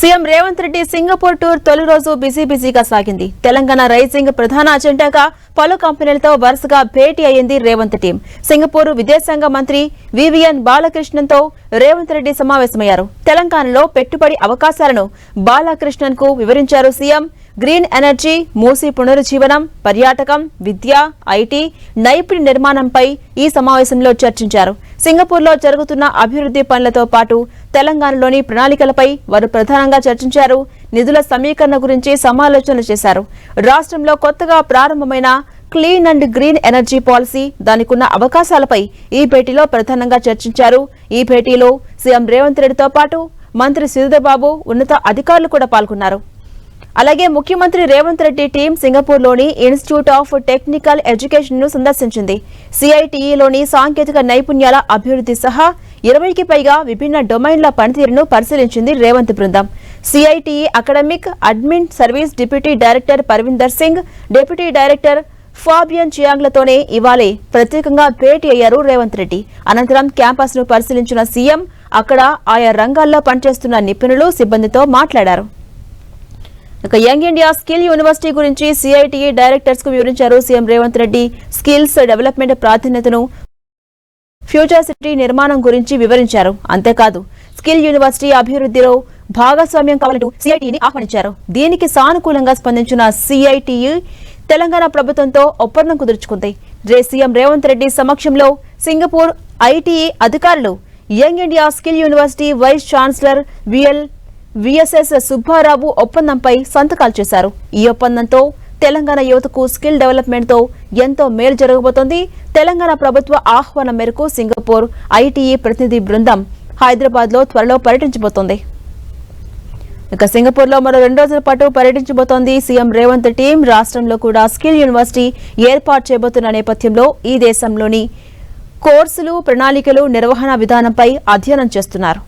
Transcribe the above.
CM Revanth Reddy Singapore tour తొలి రోజు busy బిజీగా సాగింది. తెలంగాణ రైజింగ్ ప్రధాన అజెండాగా పలు కంపెనీలతో వరుసగా భేటీ అయ్యింది రేవంత్ టీం. సింగపూర్ విదేశాంగ మంత్రి వివిఎన్ బాలకృష్ణన్తో రేవంత్ రెడ్డి సమావేశమయ్యారు. తెలంగాణలో పెట్టుబడి అవకాశాలను బాలకృష్ణన్కు వివరించారు సీఎం. గ్రీన్ ఎనర్జీ మూసి పునరుజ్జీవనం పర్యాటకం విద్య ఐటీ నైపుణ్య నిర్మాణంపై ఈ సమావేశంలో చర్చించారు. సింగపూర్లో జరుగుతున్న అభివృద్ధి పనులతో పాటు తెలంగాణలోని ప్రణాళికలపై వారు ప్రధానంగా చర్చించారు. నిధుల సమీకరణ గురించి సమాలోచనలు చేశారు. రాష్ట్రంలో కొత్తగా ప్రారంభమైన clean and green energy policy దానికున్న అవకాశాలపై ఈ భేటీలో ప్రధానంగా చర్చించారు. ఈ భేటీలో సీఎం రేవంత్ రెడ్డితో పాటు మంత్రి శ్రీధర్బాబు ఉన్నత అధికారులు కూడా పాల్గొన్నారు. అలాగే ముఖ్యమంత్రి రేవంత్ రెడ్డి టీం సింగపూర్లోని ఇన్స్టిట్యూట్ ఆఫ్ టెక్నికల్ ఎడ్యుకేషన్ను సందర్శించింది. సిఐటిఈలోని సాంకేతిక నైపుణ్యాల అభివృద్ధి సహా ఇరవైకి పైగా విభిన్న డొమైన్ల పనితీరును పరిశీలించింది రేవంత్ బృందం. CITE academic admin service deputy director Parvinder Singh deputy director Fabian చియాంగ్లతోనే ఇవాళే ప్రత్యేకంగా భేటీ అయ్యారు రేవంత్ రెడ్డి. అనంతరం క్యాంపస్ను పరిశీలించిన సీఎం అక్కడ ఆయా రంగాల్లో పనిచేస్తున్న నిపుణులు సిబ్బందితో మాట్లాడారు. ఇక యంగ్ ఇండియా స్కిల్ యూనివర్సిటీ గురించి సిఐటిఈ డైరెక్టర్స్కు వివరించారు CM Revanth Reddy. Skills development ప్రాధాన్యతను ఫ్యూచర్ సిటీ నిర్మాణం గురించి వివరించారు. అంతేకాదు స్కిల్ యూనివర్సిటీ అభివృద్ధిలో భాగస్వామ్యం కావాలంటూ సిఐటిని ఆహ్వానించారు. దీనికి సానుకూలంగా స్పందించిన సిఐటియు తెలంగాణ ప్రభుత్వంతో ఒప్పందం కుదుర్చుకుంది. రే సీఎం రేవంత్ రెడ్డి సమక్షంలో సింగపూర్ ఐటీఈ అధికారులు young India skill university vice chancellor VL VSS Subbarao ఒప్పందంపై సంతకాలు చేశారు. ఈ ఒప్పందంతో తెలంగాణ యువతకు స్కిల్ డెవలప్మెంట్తో ఎంతో మేలు జరగబోతోంది. తెలంగాణ ప్రభుత్వ ఆహ్వానం మేరకు సింగపూర్ ఐటీఈ ప్రతినిధి బృందం హైదరాబాద్లో త్వరలో పర్యటించబోతోంది. ఇక సింగపూర్లో మరో రెండు రోజుల పాటు పర్యటించబోతోంది సీఎం రేవంత్ టీం. రాష్ట్రంలో కూడా స్కిల్ యూనివర్సిటీ ఏర్పాటు చేయబోతున్న నేపథ్యంలో ఈ దేశంలోని కోర్సులు ప్రణాళికలు నిర్వహణ విధానంపై అధ్యయనం చేస్తున్నారు.